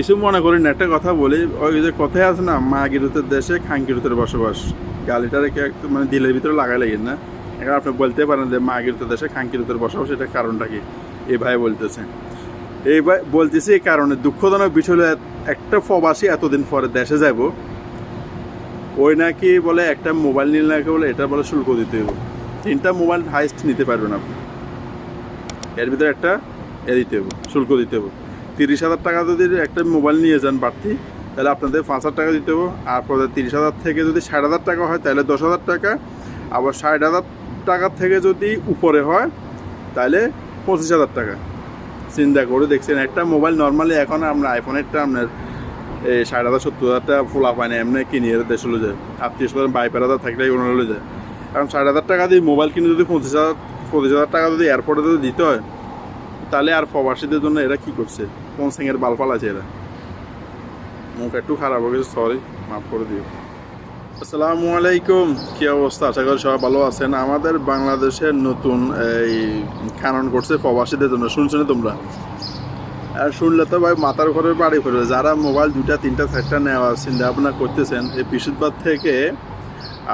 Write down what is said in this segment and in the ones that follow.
কিছু মনে করি না একটা কথা বলি, ওই যে কথায় আছে না মা গিরুতের দেশে খান গিরুতের বসবাস গালিটা রেখে মানে দিলের ভিতরে লাগাই লাগে না। এখন আপনি বলতে পারেন যে মা গিরুতের দেশে খান গিরুতের বসবাস, এটা কারণটা কি? এই ভাই বলতেছে। এই ভাই বলতেছি এই কারণে দুঃখজনক বিষয় একটা প্রবাসী এতদিন পরে দেশে যাব ওই নাকি বলে একটা মোবাইল নিলে নাকি বলে, এটা বলে শুল্ক দিতে হবে তিনটা মোবাইল হাইস্ট নিতে পারবেন আপনি। এর ভিতরে একটা এ দিতে হবে শুল্ক দিতে হবে তিরিশ হাজার টাকা যদি একটা মোবাইল নিয়ে যান বাড়তি, তাহলে আপনাদের পাঁচ হাজার টাকা দিতে হবে। আর পরে তিরিশ হাজার থেকে যদি ষাট হাজার টাকা হয়, তাহলে দশ হাজার টাকা। আবার ষাট হাজার টাকার থেকে যদি উপরে হয়, তাহলে পঁচিশ হাজার টাকা। চিন্তা করে দেখছেন, একটা মোবাইল নর্মালি এখন আমরা আইফোনেরটা আপনার এই ষাট হাজার, সত্তর হাজার টাকা ফোলা পায় না, এমনি কিনে দেশে লয়ে যায়। আত্মীয় স্বজন বাইপের হাজার থাকলে ওনারা যায়। কারণ ষাট হাজার টাকা দিয়ে মোবাইল কিনে যদি পঁচিশ হাজার পঁচিশ হাজার টাকা যদি এয়ারপোর্টে যদি দিতে হয় তাহলে আর প্রবাসীদের জন্য এরা কি করছে? কোন সিংয়ের বালপাল আছে এরা? মুখ একটু খারাপ হয়ে গেছে সরি মাফ করে দিও। আসসালামু আলাইকুম, কি অবস্থা? আশা করি সবাই ভালো আছেন। আমাদের বাংলাদেশের নতুন এই কানন করছে প্রবাসীদের জন্য। শুনছো তোমরা? আর শুনলে তো ভাই মাথার ঘরের বাড়ি ফেরবে যারা মোবাইল দুইটা, তিনটা, চারটা নেওয়ার চিন্তা ভাবনা করতেছেন, এই বৃহস্পতিবার থেকে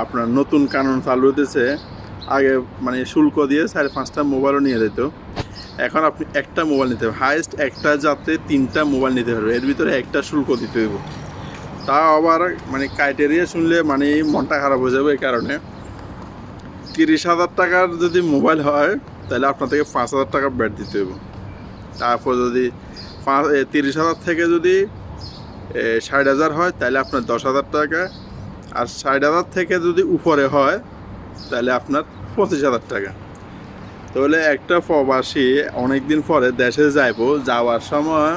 আপনার নতুন কানুন চালু হতেছে আগে মানে শুল্ক দিয়ে সাড়ে পাঁচটা মোবাইলও নিয়ে যেত। এখন আপনি একটা মোবাইল নিতে হবে। হাইয়েস্ট একটা যাতে তিনটা মোবাইল নিতে পারবে। এর ভিতরে একটা শুল্ক দিতে হইব। তা আবার মানে ক্রাইটেরিয়া শুনলে মানে মনটা খারাপ হয়ে যাবে এই কারণে। তিরিশ হাজার টাকার যদি মোবাইল হয়, তাহলে আপনার থেকে পাঁচ হাজার টাকা ব্যাট দিতে হইব। তারপর যদি পাঁচ তিরিশ হাজার থেকে যদি ষাট হাজার হয়, তাহলে আপনার দশ হাজার টাকা। আর ষাট হাজার থেকে যদি উপরে হয়, তাহলে আপনার পঁচিশ হাজার টাকা। তাহলে একটা প্রবাসী অনেক দিন পরে দেশে যাইব, যাওয়ার সময়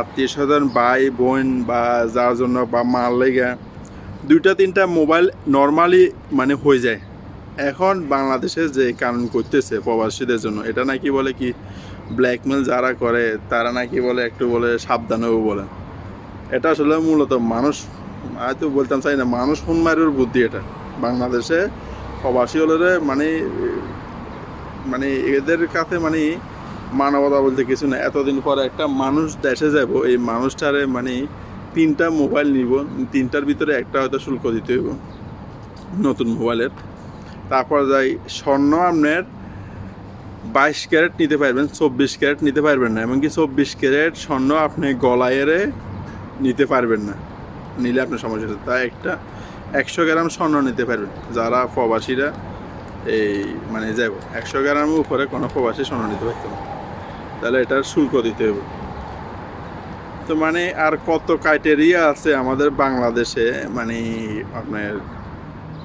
আত্মীয় স্বজন ভাই, বোন বা যার জন্য বা মার লেগে দুইটা তিনটা মোবাইল নর্মালি মানে হয়ে যায়। এখন বাংলাদেশে যে কানুন করতেছে প্রবাসীদের জন্য, এটা নাকি বলে কি ব্ল্যাকমেল যারা করে, তারা নাকি বলে একটু বলে সাবধান হব বলে। এটা আসলে মূলত মানুষ হয়তো বলতাম চাই না, মানুষ হুনমারের বুদ্ধি এটা। বাংলাদেশে প্রবাসী হলে মানে মানে এদের কাছে মানে মানবতা বলতে কিছু না। এতদিন পরে একটা মানুষ দেশে যাব, এই মানুষটারে মানে তিনটা মোবাইল নিব, তিনটার ভিতরে একটা হয়তো শুল্ক দিতে হইব, নতুন মোবাইলের। তারপর যাই, স্বর্ণ আপনার বাইশ ক্যারেট নিতে পারবেন, চব্বিশ ক্যারেট নিতে পারবেন না, এমনকি চব্বিশ ক্যারেট স্বর্ণ আপনি গলায়েরে নিতে পারবেন না, নিলে আপনার সমস্যা তাই একটা একশো গ্রাম স্বর্ণ নিতে পারবেন, যারা প্রবাসীরা এই মানে যাব একশো গ্রামের উপরে কোনো প্রবাসী স্বর্ণ নিতে পারতো না। তাহলে এটার শুল্ক দিতে হবে তো মানে আর কত ক্রাইটেরিয়া আছে আমাদের বাংলাদেশে মানে আপনার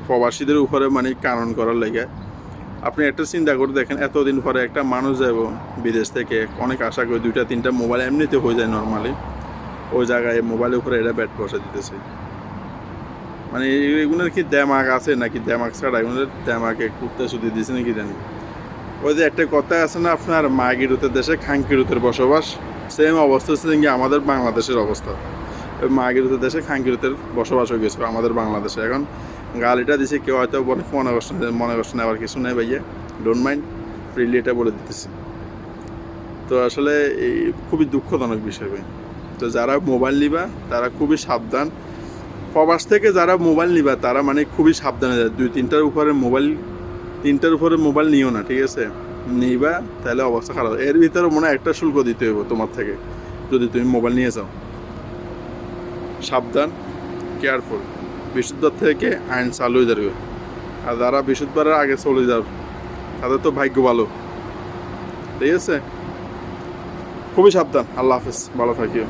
প্রবাসীদের উপরে মানে কানন করার লেগে? আপনি একটা চিন্তা করে দেখেন, এতদিন পরে একটা মানুষ যাব বিদেশ থেকে, অনেক আশা করে দুইটা, তিনটা মোবাইল এমনিতে হয়ে যায় নর্মালি ওই জায়গায় মোবাইলের উপরে এটা ব্যাট বসে দিতেছে। মানে এগুলোর কি দ্যামাক আছে নাকি দ্যামাক ছাড়া? এগুলোর দ্যামাকে কুর্তা শুধু দিয়েছে নাকি জানি। ওই যে একটা কথা আছে না, আপনার মাগিরুতের দেশে খাঙ্কিরুতের বসবাস। সেম অবস্থা হচ্ছে কি আমাদের বাংলাদেশের অবস্থা। ওই মাগিরুতের দেশে খাঙ্কিরুতের বসবাস হয়ে গেছে আমাদের বাংলাদেশে। এখন গালিটা দিছে, কেউ হয়তো মনে কষ্ট মনে কষ্ট নেওয়ার কিছু নেই ভাইয়া। ডোন্ট মাইন্ড ফ্রিলি এটা বলে দিতেছি। তো আসলে এই খুবই দুঃখজনক বিষয় ভাই। তো যারা মোবাইল নিবা, তারা খুবই সাবধান। প্রবাস থেকে যারা মোবাইল নিবা, তারা মানে খুবই সাবধানে যায়। দুই, তিনটার উপরে মোবাইল, তিনটার উপরে মোবাইল নিও না, ঠিক আছে? নিবা, তাহলে অবস্থা খারাপ এর ভিতরে মনে একটা শুল্ক দিতে হবে তোমার থেকে, যদি তুমি মোবাইল নিয়ে যাও। সাবধান কেয়ারফুল বিশুদ্ধ থেকে আইন চালু হয়ে যাবে। আর যারা বিশুদ্ধবারের আগে চলে যাবে তাদের তো ভাগ্য ভালো। ঠিক আছে? খুবই সাবধান। আল্লাহ হাফেজ। ভালো থাকিও।